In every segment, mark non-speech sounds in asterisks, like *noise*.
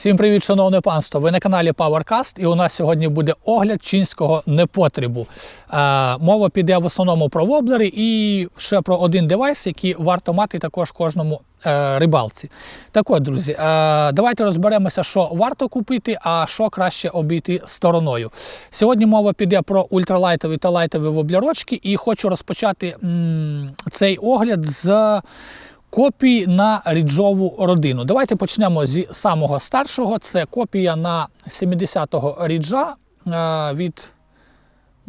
Всім привіт, шановне панство! Ви на каналі PowerCast і у нас сьогодні буде огляд чинського непотребу. Е, мова піде в основному про воблери і ще про один девайс, який варто мати також кожному е, рибалці. Так от, друзі, е, давайте розберемося, що варто купити, а що краще обійти стороною. Сьогодні мова піде про ультралайтові та лайтові воблерочки, і хочу розпочати м, цей огляд з копій на ріджову родину. Давайте почнемо зі самого старшого. Це копія на 70-го ріджа е, від.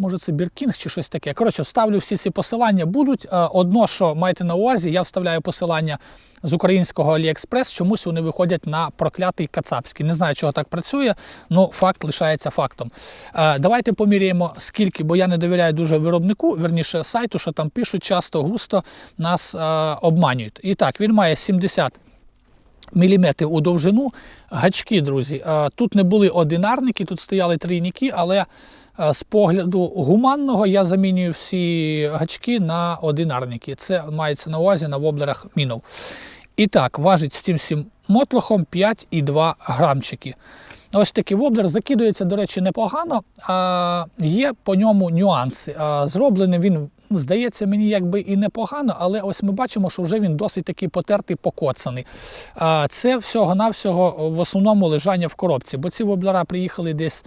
Може, це Біркінг чи щось таке. Коротше, вставлю всі ці посилання будуть. Е, Одно, що майте на увазі, я вставляю посилання з українського AliExpress, чомусь вони виходять на проклятий кацапський. Не знаю, чого так працює, але факт лишається фактом. Е, Давайте поміряємо, скільки, бо я не довіряю дуже виробнику, верніше сайту, що там пишуть, часто густо нас е, обманюють. І так, він має 70 міліметрів у довжину. Гачки, друзі. Тут не були одинарники, тут стояли трійники, але з погляду гуманного я замінюю всі гачки на одинарники. Це мається на увазі на воблерах мінов. І так, важить з цим всім мотлохом 5,2 грамчики. Ось такий воблер закидується, до речі, непогано. А є по ньому нюанси. А, зроблений він, здається, мені якби і непогано, але ось ми бачимо, що вже він досить такий потертий, покоцаний. А, це всього-навсього в основному лежання в коробці, бо ці воблера приїхали десь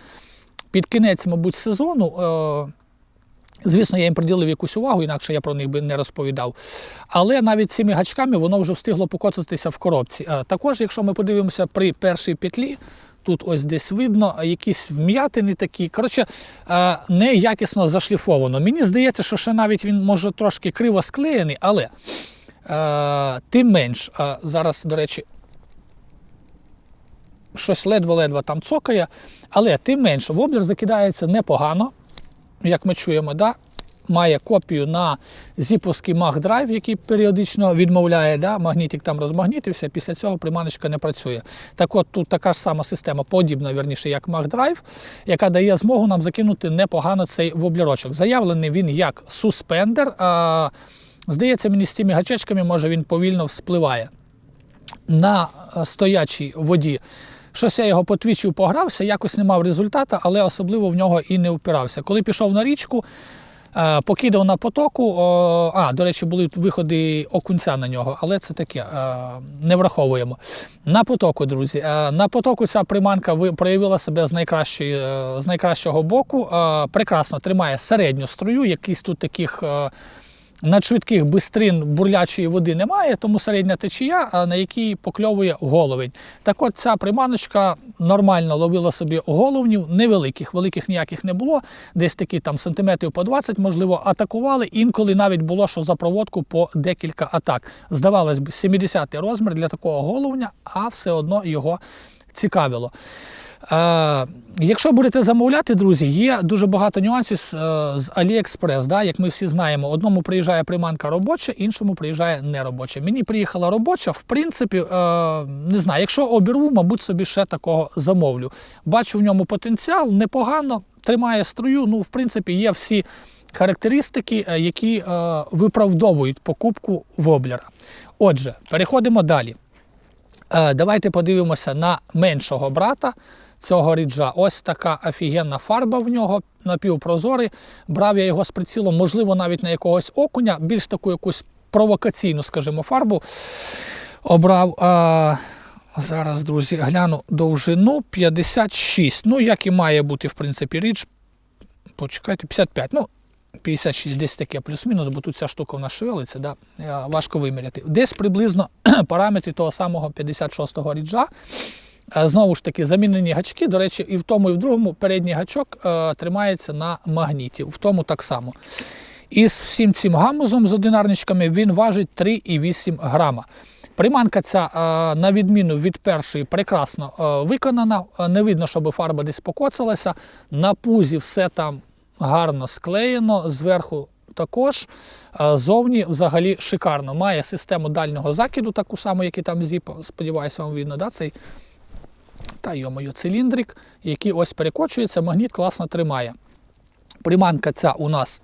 під кінець, мабуть, сезону. Е, Звісно, я їм приділив якусь увагу, інакше я про них би не розповідав. Але навіть цими гачками воно вже встигло покоцатися в коробці. Е, Також, якщо ми подивимося при першій петлі, тут ось десь видно якісь вм'ятини такі. Коротше, е, неякісно зашліфовано. Мені здається, що ще навіть він може трошки криво склеєний, але тим менш, зараз, до речі, щось ледве-ледве там цокає, але тим менше, воблер закидається непогано як ми чуємо, да, має копію на зіповський маг-драйв, який періодично відмовляє, да, магнітик там розмагнітився, після цього приманочка не працює. Так от тут така ж сама система, подібна, верніше, як маг-драйв, яка дає змогу нам закинути непогано цей воблерочок. Заявлений він як суспендер. А, Здається, мені з цими гачечками, може, він повільно вспливає. На стоячій воді Щось я його потвічив, погрався, якось не мав результату, але особливо в нього і не впирався. Коли пішов на річку, е, покидав на потоку. А, до речі, були виходи окунця на нього, але це таке е, не враховуємо. На потоку, друзі. Е, на потоку ця приманка проявила себе з найкращої, з найкращого боку. Прекрасно тримає середню струю, якийсь тут таких. Надшвидких бистрин бурлячої води немає, тому середня течія, на якій покльовує головень. Так от ця приманочка нормально ловила собі головнів, невеликих, великих ніяких не було. Десь такі там сантиметрів по 20, можливо, атакували. Інколи навіть було, що за проводку по декілька атак. Здавалось б, 70-й розмір для такого головня, а все одно його цікавило. Е, Якщо будете замовляти, друзі, є дуже багато нюансів з, е, AliExpress. Да? Як ми всі знаємо, одному приїжджає приманка робоча, іншому приїжджає неробоча. Мені приїхала робоча, в принципі, е, не знаю, якщо обірву, мабуть, собі ще такого замовлю. Бачу в ньому потенціал, непогано, тримає струю. Ну, в принципі, є всі характеристики, е, які е, виправдовують покупку воблера. Отже, переходимо далі. Е, давайте подивимося на меншого брата цього ріджа. Ось така офігенна фарба в нього, напівпрозорий. Брав я його з прицілом, можливо, навіть на якогось окуня, більш таку якусь провокаційну, скажімо, фарбу обрав. А, Зараз, друзі, гляну довжину 56. Ну, як і має бути, в принципі, річ. Почекайте, 55. Ну, 56, десь таке плюс-мінус, бо тут ця штука в нас шевелиться, да? важко виміряти. Десь приблизно *clears throat* параметри того самого 56-го ріджа. Е, знову ж таки, замінені гачки. До речі, і в тому, і в другому передній гачок е, тримається на магніті. В тому так само. І з всім цим гамузом з одинарничками він важить 3,8 грама. Приманка ця, е, на відміну від першої, прекрасно виконана. Не видно, щоб фарба десь покоцалася. На пузі все там гарно склеєно, зверху також. Зовні взагалі шикарно. Має систему дальнього закиду, таку саму, як і там зіп, сподіваюся, вам видно, да, цей та йомою, циліндрик, який ось перекочується, магніт класно тримає. Приманка ця у нас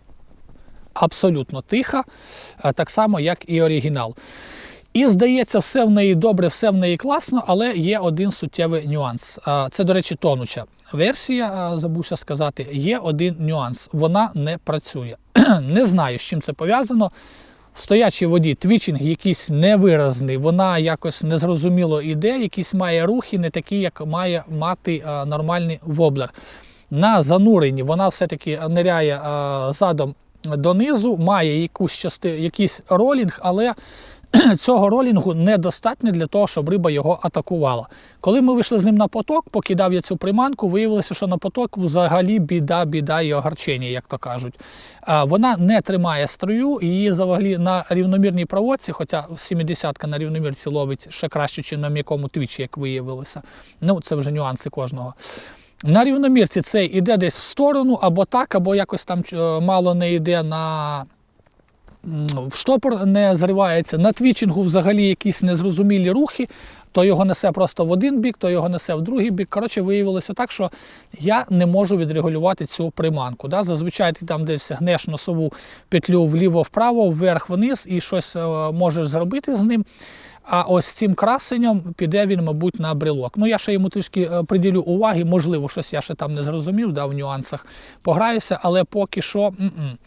абсолютно тиха, е, так само, як і оригінал. І здається, все в неї добре, все в неї класно, але є один суттєвий нюанс. Це, до речі, тонуча версія, забувся сказати. Є один нюанс: вона не працює. *clears throat* Не знаю, з чим це пов'язано. В стоячій воді твічинг якийсь невиразний, вона якось незрозуміло іде, якісь має рухи, не такі, як має мати а, нормальний воблер. На зануренні вона все-таки ниряє а, задом донизу, має якусь части, якийсь ролінг, але *clears throat* цього ролінгу недостатньо для того, щоб риба його атакувала. Коли ми вийшли з ним на поток, покидав я цю приманку, виявилося, що на поток взагалі біда, біда і огорчення, як то кажуть. Вона не тримає струю, її взагалі на рівномірній проводці, хоча 70-ка на рівномірці ловить ще краще, ніж на м'якому твічі, як виявилося. Ну, це вже нюанси кожного. На рівномірці це йде десь в сторону, або так, або якось там е, мало не йде на штопор, не зривається. На твічингу взагалі якісь незрозумілі рухи. То його несе просто в один бік, то його несе в другий бік. Коротше, виявилося так, що я не можу відрегулювати цю приманку. Да? Зазвичай ти там десь гнеш носову петлю вліво-вправо, вверх-вниз і щось е, можеш зробити з ним. А ось цим красенням піде він, мабуть, на брелок. Ну, я ще йому трішки е, приділю уваги, можливо, щось я ще там не зрозумів, да, в нюансах пограюся, але поки що м-м. М,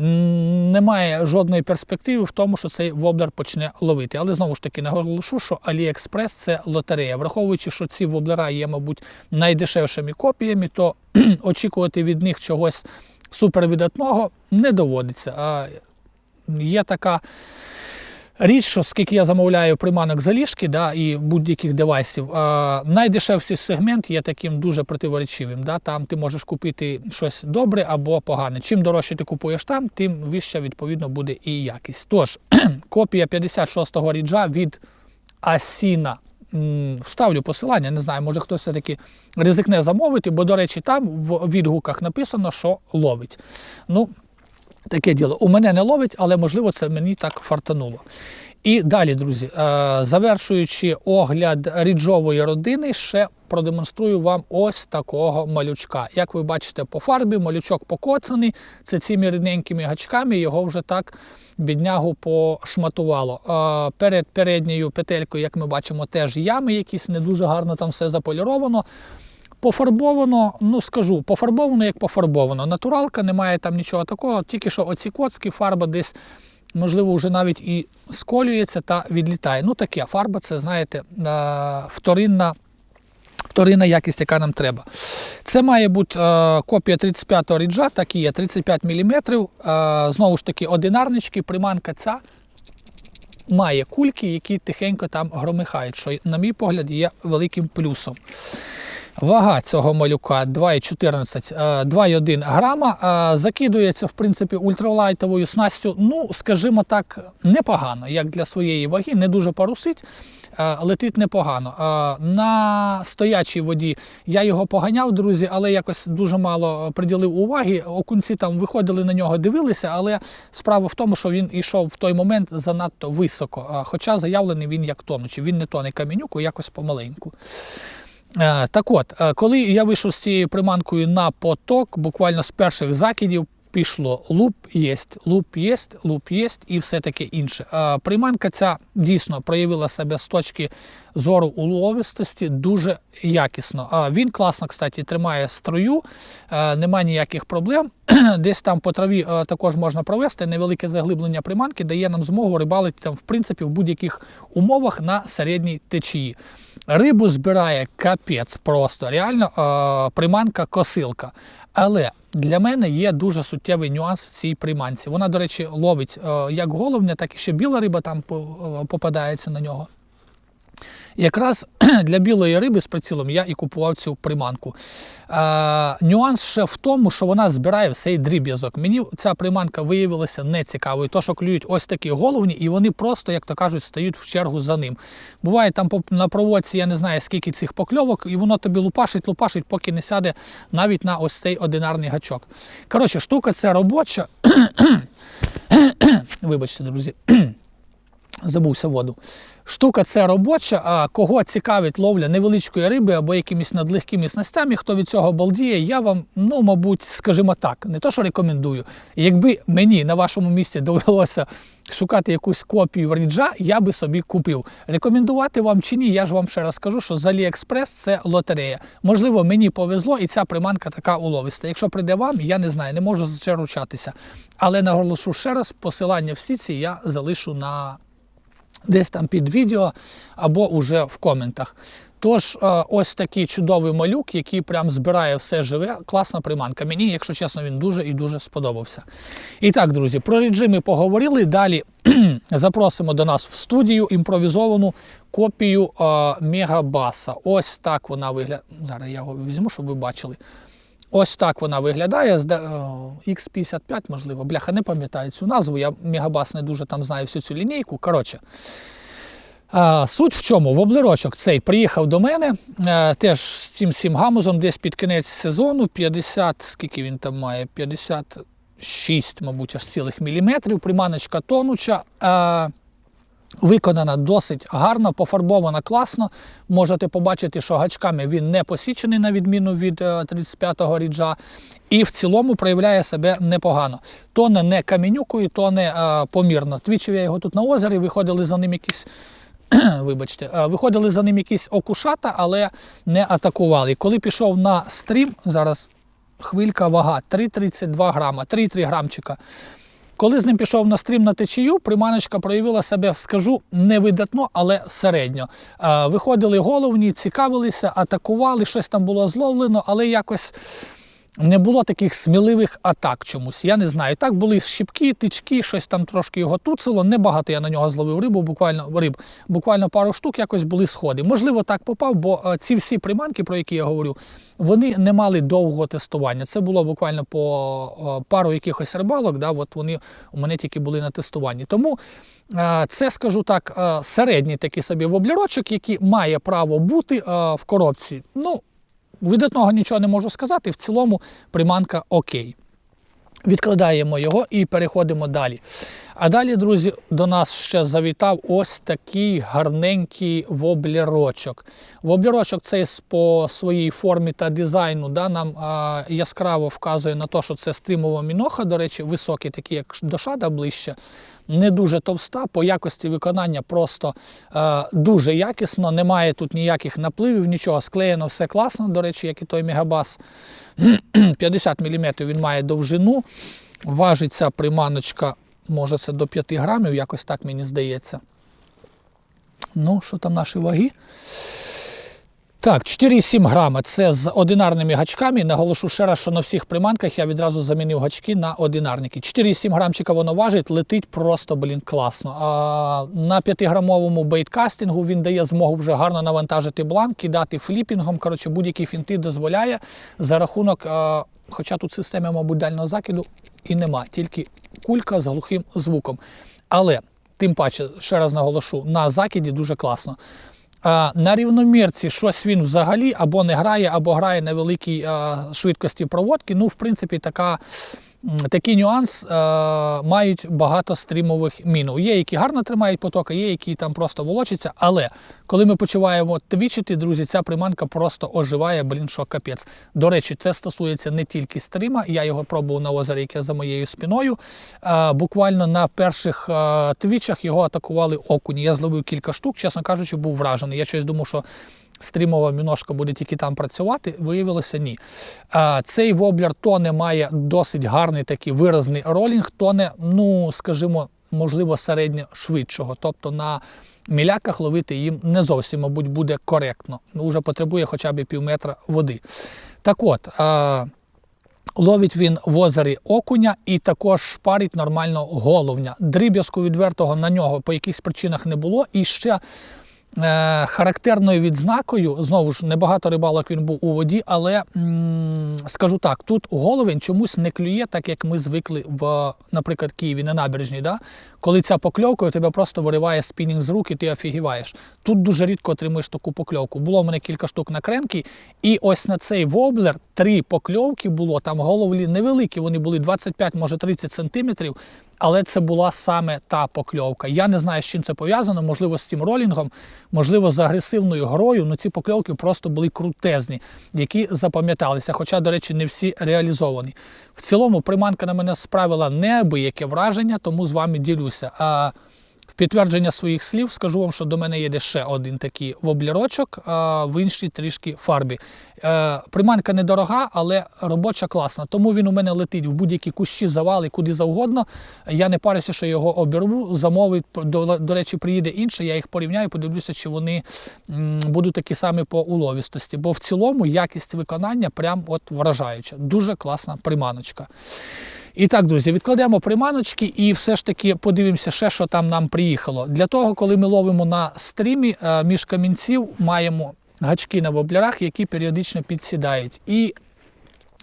немає жодної перспективи в тому, що цей воблер почне ловити. Але знову ж таки наголошу, що AliExpress – це лотерея. Враховуючи, що ці воблера є, мабуть, найдешевшими копіями, то *clears throat* очікувати від них чогось супервидатного не доводиться. А є така річ, що скільки я замовляю приманок заліжки да, і будь-яких девайсів, а, найдешевший сегмент є таким дуже противоречивим. Да. Там ти можеш купити щось добре або погане. Чим дорожче ти купуєш там, тим вища відповідно буде і якість. Тож, *clears throat* копія 56-го ріджа від Асіна. Вставлю посилання, не знаю, може хтось все-таки ризикне замовити, бо, до речі, там в відгуках написано, що ловить. Ну, Таке діло. У мене не ловить, але можливо це мені так фартануло. І далі, друзі, е, завершуючи огляд ріджової родини, ще продемонструю вам ось такого малючка. Як ви бачите по фарбі, малючок покоцаний, це цими рідненькими гачками його вже так біднягу пошматувало. Е, Перед передньою петелькою, як ми бачимо, теж ями якісь не дуже гарно там все заполіровано. Пофарбовано, ну скажу, пофарбовано як пофарбовано. Натуралка, немає там нічого такого, тільки що оці коцки, фарба десь, можливо, вже навіть і сколюється та відлітає. Ну таке, фарба це, знаєте, е, вторинна, вторинна якість, яка нам треба. Це має бути е, копія 35-го ріджа, так і є 35 мм. Е, знову ж таки, одинарнички, приманка ця. Має кульки, які тихенько там громихають, що, на мій погляд, є великим плюсом. Вага цього малюка 2,14, е, 2,1 грама. Е, Закидується, в принципі, ультралайтовою снастю, ну, скажімо так, непогано, як для своєї ваги, не дуже парусить, е, летить непогано. На стоячій воді я його поганяв, друзі, але якось дуже мало приділив уваги. Окунці там виходили на нього, дивилися, але справа в тому, що він йшов в той момент занадто високо. Хоча заявлений він як тонучий. Він не тоне камінюку, якось помаленьку. Е, Так от, е, коли я вийшов з цією приманкою на поток, буквально з перших закидів пішло луп єсть, луп єсть, луп єсть і все таке інше. Е, Приманка ця дійсно проявила себе з точки зору уловистості дуже якісно. Він класно, кстати, тримає струю, немає ніяких проблем. *clears throat* Десь там по траві також можна провести невелике заглиблення приманки, дає нам змогу рибалити там, в принципі, в будь-яких умовах на середній течії. Рибу збирає капець просто, реально е, приманка косилка. Але для мене є дуже суттєвий нюанс в цій приманці. Вона, до речі, ловить е, як головне, так і ще біла риба там е, попадається на нього. Якраз *clears throat* для білої риби з прицілом я і купував цю приманку. Е, нюанс ще в тому, що вона збирає цей дріб'язок. Мені ця приманка виявилася нецікавою, то що клюють ось такі головні, і вони просто, як то кажуть, стають в чергу за ним. Буває там на проводці, я не знаю, скільки цих покльовок, і воно тобі лупашить, лупашить, поки не сяде навіть на ось цей одинарний гачок. Коротше, штука ця робоча. *clears throat* Вибачте, друзі. *clears throat* Забувся воду. Штука це робоча, а кого цікавить ловля невеличкої риби або якимись надлегкими снастями, хто від цього балдіє, я вам, ну, мабуть, скажімо так, не то, що рекомендую. Якби мені на вашому місці довелося шукати якусь копію ріджа, я би собі купив. Рекомендувати вам чи ні, я ж вам ще раз скажу, що з AliExpress це лотерея. Можливо, мені повезло, і ця приманка така уловиста. Якщо прийде вам, я не знаю, не можу за це ручатися. Але наголошу ще раз, посилання всі ці я залишу на десь там під відео або уже в коментах. Тож, е, ось такий чудовий малюк, який прям збирає все живе, класна приманка. Мені, якщо чесно, він дуже і дуже сподобався. І так, друзі, про режими поговорили. Далі *clears throat* запросимо до нас в студію імпровізовану копію е, Мегабаса. Ось так вона виглядає. Зараз я його візьму, щоб ви бачили. Ось так вона виглядає. X55, можливо. Бляха, не пам'ятаю цю назву. Я Мегабас не дуже там знаю всю цю лінійку. Коротше. Суть в чому? Воблерочок цей приїхав до мене е, теж з цим всім гамузом десь під кінець сезону 50, скільки він там має? 56, мабуть, аж цілих міліметрів. Приманочка тонуча. Е, Виконана досить гарно, пофарбована класно. Можете побачити, що гачками він не посічений, на відміну від 35-го ріджа, і в цілому проявляє себе непогано. Тоне не камінюкою, тоне е, помірно. Твічив я його тут на озері, виходили за ним якісь. *clears throat* Вибачте, е, виходили за ним якісь окушата, але не атакували. Коли пішов на стрім, зараз хвилька вага 3,32 грама, 3,3 грамчика. Коли з ним пішов на стрім на течію, приманочка проявила себе, скажу, не видатно, але середньо. Е, Виходили головні, цікавилися, атакували, щось там було зловлено, але якось не було таких сміливих атак чомусь. Я не знаю. Так були щіпки, тички, щось там трошки його туцило. Небагато я на нього зловив рибу, буквально риб, буквально пару штук, якось були сходи. Можливо, так попав, бо е, ці всі приманки, про які я говорю, вони не мали довгого тестування. Це було буквально по е, пару якихось рибалок. Да, от вони у мене тільки були на тестуванні. Тому е, це, скажу так, середній такий собі воблерочок, який має право бути в коробці. Ну, Видатного нічого не можу сказати, в цілому приманка окей. Відкладаємо його і переходимо далі. А далі, друзі, до нас ще завітав ось такий гарненький воблерочок. Воблерочок цей по своїй формі та дизайну да, нам а, яскраво вказує на те, що це стрімова міноха, до речі, високий, такий, як до шада ближче. Не дуже товста, по якості виконання просто е, дуже якісно, немає тут ніяких напливів, нічого склеєно, все класно, до речі, як і той Мегабас. *clears throat* 50 мм він має довжину. Важить ця приманочка може це до 5 грамів, якось так мені здається. Ну, що там наші ваги? Так, 4,7 грама це з одинарними гачками. Наголошу ще раз, що на всіх приманках я відразу замінив гачки на одинарники. 4,7 грамчика воно важить, летить просто, блін, класно. А На 5-грамовому бейткастингу він дає змогу вже гарно навантажити бланк, кидати фліпінгом. Коротше, будь-які фінти дозволяє за рахунок, а, хоча тут системи, мабуть, дальнього закиду і нема, тільки кулька з глухим звуком. Але, тим паче, ще раз наголошу, на закиді дуже класно. На рівномірці щось він взагалі або не грає, або грає на великій швидкості проводки. Ну, в принципі, така такий нюанс е, мають багато стрімових мінів. Є, які гарно тримають потоки, є, які там просто волочаться. Але коли ми почуваємо твічити, друзі, ця приманка просто оживає, блін, що капець. До речі, це стосується не тільки стріма. Я його пробував на озері, яке за моєю спиною. Е, буквально на перших е, твічах його атакували окуні. Я зловив кілька штук, чесно кажучи, був вражений. Я щось думав, що стрімова міношка буде тільки там працювати, виявилося ні. Цей воблер тоне має досить гарний такий виразний ролінг, тоне, ну, скажімо, можливо, середньо швидшого. Тобто на міляках ловити їм не зовсім, мабуть, буде коректно. Уже потребує хоча б пів метра води. Так от. Ловить він в озері окуня і також шпарить нормально головня. Дріб'язку відвертого на нього по якихось причинах не було. І ще характерною відзнакою, знову ж небагато рибалок він був у воді, але скажу так, тут головень чомусь не клює, так як ми звикли в, наприклад, Києві на набережній. Да? Коли ця покльовка, тебе просто вириває спінінг з рук і ти офігіваєш. Тут дуже рідко отримуєш таку покльовку. Було в мене кілька штук на кренки, і ось на цей воблер три покльовки було. Там головлі невеликі, вони були 25, може 30 сантиметрів. Але це була саме та покльовка. Я не знаю, з чим це пов'язано, можливо, з цим ролінгом, можливо, з агресивною грою. Ну ці покльовки просто були крутезні, які запам'яталися. Хоча, до речі, не всі реалізовані. В цілому, приманка на мене справила неабияке враження, тому з вами ділюся. Підтвердження своїх слів скажу вам, що до мене є ще один такий воблерочок, а в іншій трішки фарбі. Е, Приманка недорога, але робоча класна. Тому він у мене летить в будь-які кущі, завали, куди завгодно. Я не парюся, що його обірву, замовить. До, до речі, приїде інше, я їх порівняю, подивлюся, чи вони будуть такі самі по уловістості. Бо в цілому якість виконання прям от вражаюча. Дуже класна приманочка. І так, друзі, відкладемо приманочки і все ж таки подивимося, ще, що там нам приїхало. Для того, коли ми ловимо на стрімі, е, між камінців маємо гачки на воблерах, які періодично підсідають. І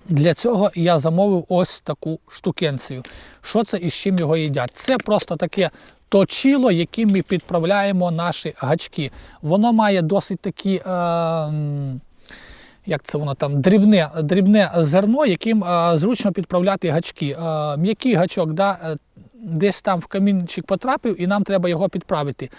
для цього я замовив ось таку штукенцію. Що це і з чим його їдять? Це просто таке точило, яким ми підправляємо наші гачки. Воно має досить такі. Е, як це воно там, дрібне, дрібне зерно, яким е, зручно підправляти гачки. Е, м'який гачок да, е, десь там в камінчик потрапив, і нам треба його підправити.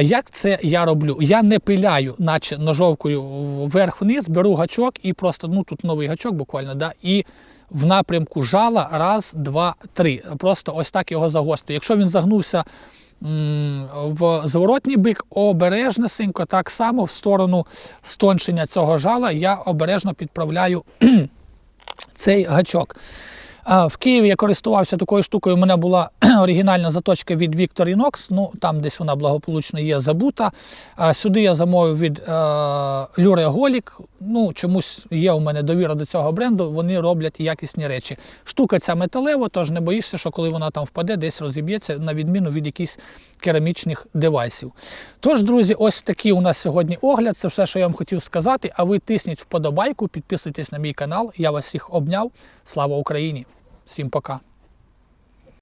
Як це я роблю? Я не пиляю, наче ножовкою вверх-вниз, беру гачок і просто, ну тут новий гачок буквально, да, і в напрямку жала раз, два, три. Просто ось так його загострю. Якщо він загнувся в зворотній бик, обережнесенько, так само в сторону стончення цього жала я обережно підправляю *clears throat* цей гачок. В Києві я користувався такою штукою. У мене була *clears throat* оригінальна заточка від Victorinox, ну там десь вона благополучно є забута. Сюди я замовив від е, Люре Голік. Ну, чомусь є у мене довіра до цього бренду, вони роблять якісні речі. Штука ця металева, тож не боїшся, що коли вона там впаде, десь розіб'ється, на відміну від якихось керамічних девайсів. Тож, друзі, ось такий у нас сьогодні огляд. Це все, що я вам хотів сказати. А ви тисніть вподобайку, підписуйтесь на мій канал. Я вас всіх обняв. Слава Україні! Всім пока!